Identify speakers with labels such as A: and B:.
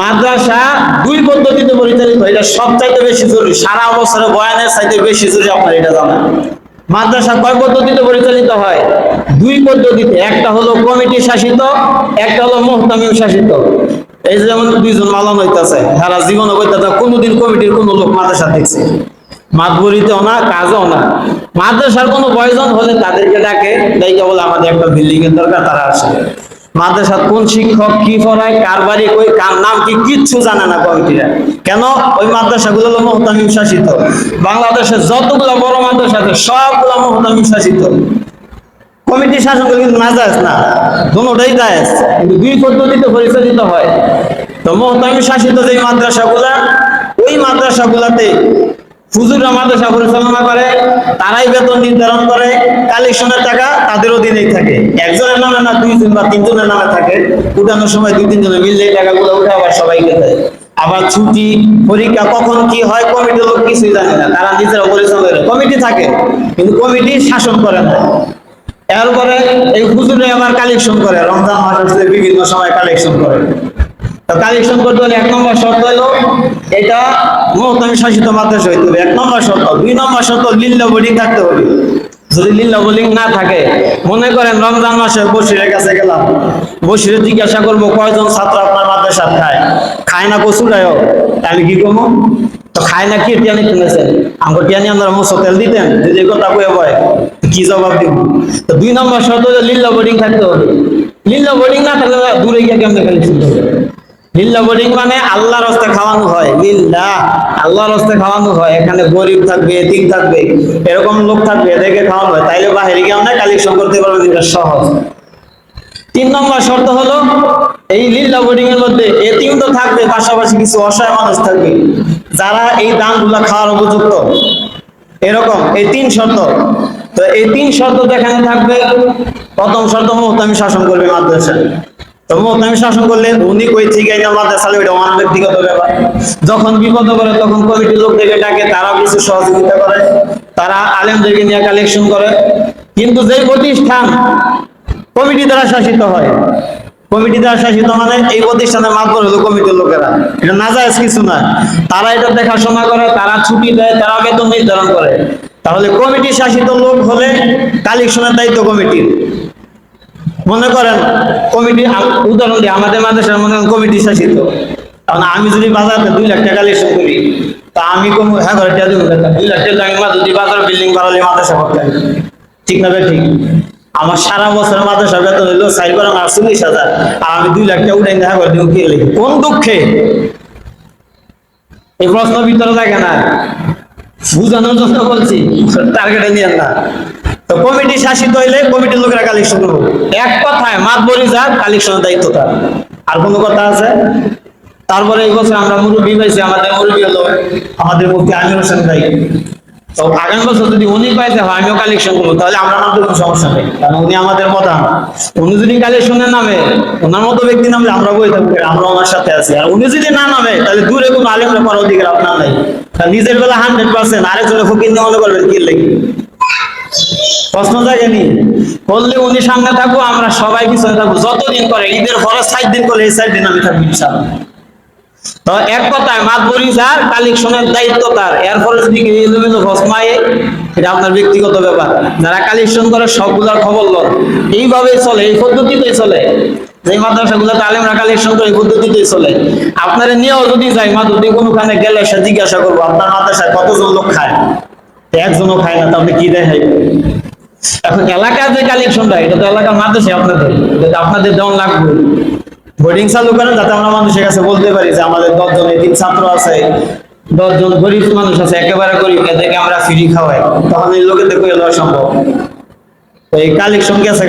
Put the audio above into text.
A: মাদ্রাসা দুই পদ্ধতিতে পরিচালিত। এটা সবচাইতে বেশি জরুরি। সারা বছরে বয়ানের চাইতে বেশি জরুরি আপনার এটা জানা মাদ্রাসা কয় পদ্ধতিতে পরিচালিত হয়? দুই পদ্ধতিতে। একটা হলো কমিটি শাসিত, একটা হলো মোহতামিম শাসিত। এই যে যেমন দুইজন মালান হইতেছে, সারা জীবন হইতেছে, কোনোদিন কমিটির কোনো লোক মাদ্রাসা দেখছে মাতবরিতেও না, কাজও না। মাদ্রাসার কোনো প্রয়োজন হলে তাদেরকে ডাকে, ডাইকে বলে, আমাদের একটা বিল্ডিং এর দরকার, তারা আসে। মাদ্রাসার কোন শিক্ষক কি পড়ায়, কার বাড়ি কই, কার নাম কি, কিচ্ছু জানে না কমিটিরা কেন? ওই মাদ্রাসাগুলো হলো মোহতামিম শাসিত। বাংলাদেশের যতগুলো বড় মাদ্রাসা আছে, সবগুলো মোহতামিম শাসিত। কমিটি শাসন করে কিন্তু নাজাজ না। দুটোটাই জায়েজ, কিন্তু দুই পদ্ধতিতে পরিচালিত হয়। তো মোহতামি শাসিত যে মাদ্রাসাগুলা, ওই মাদ্রাসাগুলাতে হুজুররা মাদ্রাসা পরিচালনা করে তারাই বেতন নির্ধারণ করে, কালেকশনের টাকা তাদের অধীনেই থাকে। একজনের নামে না, দুইজন বা তিনজনের নামে থাকে। উঠানোর সময় দুই তিনজনে মিললে টাকাগুলো উঠে আবার সবাইকে দেয়। আবার ছুটি, পরীক্ষা, কখন কি হয়, কমিটির লোক কিছুই জানে না। তারা নিজেরা পরিচালনা করে। কমিটি থাকে, কিন্তু কমিটি শাসন করে না। এরপরে এই হুজুরে আবার কালেকশন করে। রমজান মাস বিভিন্ন সময় কালেকশন করে। তো কালেকশন করতে হলে এক নম্বর শর্ত হলো এটা মহতামি শাসিত মাদ্রাসা হইতে হবে। এক নম্বর শর্ত। দুই নম্বর শর্ত, লিল্লা বোর্ডিং থাকতে হবে। যদি লিল্লা বোর্ডিং না থাকে, মনে করেন রমজান মাসে বসিরের কাছে গেলাম। বসিরে জিজ্ঞাসা করব, কয়জন ছাত্র আপনার মাদ্রাসা খায়? খায় না কচুরায় আমি কি করব? তো খায় না কি? টিয়ানি কিনেছেন। আমার টিয়ানি আপনারা মশো তেল দিতেন? যদি কথা কয়ে বয়, কি জবাব দিব? তো দুই নম্বর শর্ত লিল্লা বোর্ডিং থাকতে হবে। লিল্লা বোর্ডিং না থাকলে দূরে গিয়ে কেমন খালি লিল্লা বোর্ডিং মানে আল্লাহর হস্তে খাওয়ানো হয়। লিল্লা খাওয়ানো হয়। এখানে গরিব থাকবে থাকবে, এরকম লোক থাকবে, এদেরকে খাওয়ানো হয়। তাইলে বাহিরে গিয়ে কালেকশন করতে এটা সহজ। তিন নম্বর শর্ত হলো, এই লিল্লা বোর্ডিং এর মধ্যে এতিম তো থাকবে, পাশাপাশি কিছু অসহায় মানুষ থাকবে। যারা এই দানগুলা খাওয়ার উপযুক্ত। এরকম, এই তিন শর্ত। তো এই তিন শর্ত যেখানে থাকবে। প্রথম শর্ত মোহতামি শাসন করবে মাদ্রাসা যখন বিপদ করে তখন কমিটির লোক থেকে ডাকে, তারাও কিছু সহযোগিতা করে, তারা আলেমদেরকে নিয়ে কালেকশন করে। কিন্তু যে প্রতিষ্ঠান কমিটি দ্বারা শাসিত হয়, কমিটি দ্বারা শাসিত মানে এই প্রতিষ্ঠানের হলো কমিটির লোকেরা। এটা না যায় কিছু না। তারা এটা দেখাশোনা করে, তারা ছুটি দেয়, তারা বেতন নির্ধারণ করে। তাহলে কমিটি শাসিত লোক হলে কালেকশনের দায়িত্ব কমিটির। মনে করেন, কমিটি উদাহরণ দিয়ে আমাদের মাদ্রাসার মনে করেন কমিটি শাসিত। কারণ আমি যদি বাজারে দুই লাখ টাকা কালেকশন করি, তা আমি কম হ্যাঁ ঘরে টাকা দিব দুই লাখ টাকা আমি যদি বাজারে বিল্ডিং বাড়ালে মাদ্রাসা করতে। ঠিক না ঠিক? আমার সারা বছর মাদ্রাসা বেতন হইল সাইড করে আমার চল্লিশ হাজার। আর আমি দুই লাখ টাকা উঠাই দেখা করে দিব কি কোন দুঃখে? এই প্রশ্ন ভিতরে থাকে না। বুঝানোর জন্য বলছি টার্গেটে নিয়ে না। তো কমিটি শাসিত হইলে কমিটির লোকেরা কালেকশন করব। এক কথায় মাতবরি যাক কালেকশনের দায়িত্ব তার আর কোনো কথা আছে? তারপরে এই বছর আমরা মুরব্বী পাইছি, আমাদের মুরব্বী হলো আমাদের মুক্তি আমির হোসেন তো আগামী বছর যদি উনি পাইতে হয় আমিও কালেকশন করব, তাহলে আমরা মধ্যে কোনো সমস্যা নেই। কারণ উনি আমাদের প্রধান। উনি যদি কালেকশনের নামে, ওনার মতো ব্যক্তি নামলে আমরা বই থাকব, আমরা ওনার সাথে আছি। আর উনি যদি না নামে, তাহলে দূরে কোনো আলেমরা করার অধিকার আপনার নাই। নিজের বেলা হান্ড্রেড পার্সেন্ট আরেকজনের ফকির নিয়ে মনে করবেন কি লেগে? প্রশ্ন জাগেনি বললে উনি সামনে থাকব আমরা সবাই পিছনে থাকব। যতদিন করে, ঈদের পরে সাত দিন করে এই সাত দিন আমি থাকব ইনশাআল্লাহ। তো এক কথায়, মাতবরি যার কালেকশনের দায়িত্ব তার। এর ফলে যদি এলোমেলো ভসমায়ে এটা আপনার ব্যক্তিগত ব্যাপার। যারা কালেকশন করে, সবগুলোর খবর লন। এইভাবেই চলে, এই পদ্ধতিতেই চলে। যে মাদ্রাসাগুলোতে আলেমরা কালেকশন করে, এই পদ্ধতিতেই চলে। আপনারা নিয়েও যদি যাই মাদুদি কোনোখানে গেলে সে জিজ্ঞাসা করব, আপনার মাদ্রাসায় কতজন লোক খায়? একজনও খায় না তাহলে কি দেখাই এখন এলাকার যে কালেকশনটা এটা তো এলাকার মাদ্রাসে আপনাদের আপনাদের যেমন লাগবে। বোর্ডিং চালু করেন যাতে আমরা মানুষের কাছে বলতে পারি যে আমাদের দশজন তিন ছাত্র আছে, দশজন গরিব মানুষ আছে, একেবারে গরিব, এদেরকে আমরা ফ্রি খাওয়াই। তখন এই লোকেদের করে দেওয়া সম্ভব। তো এই কালেকশন গেছে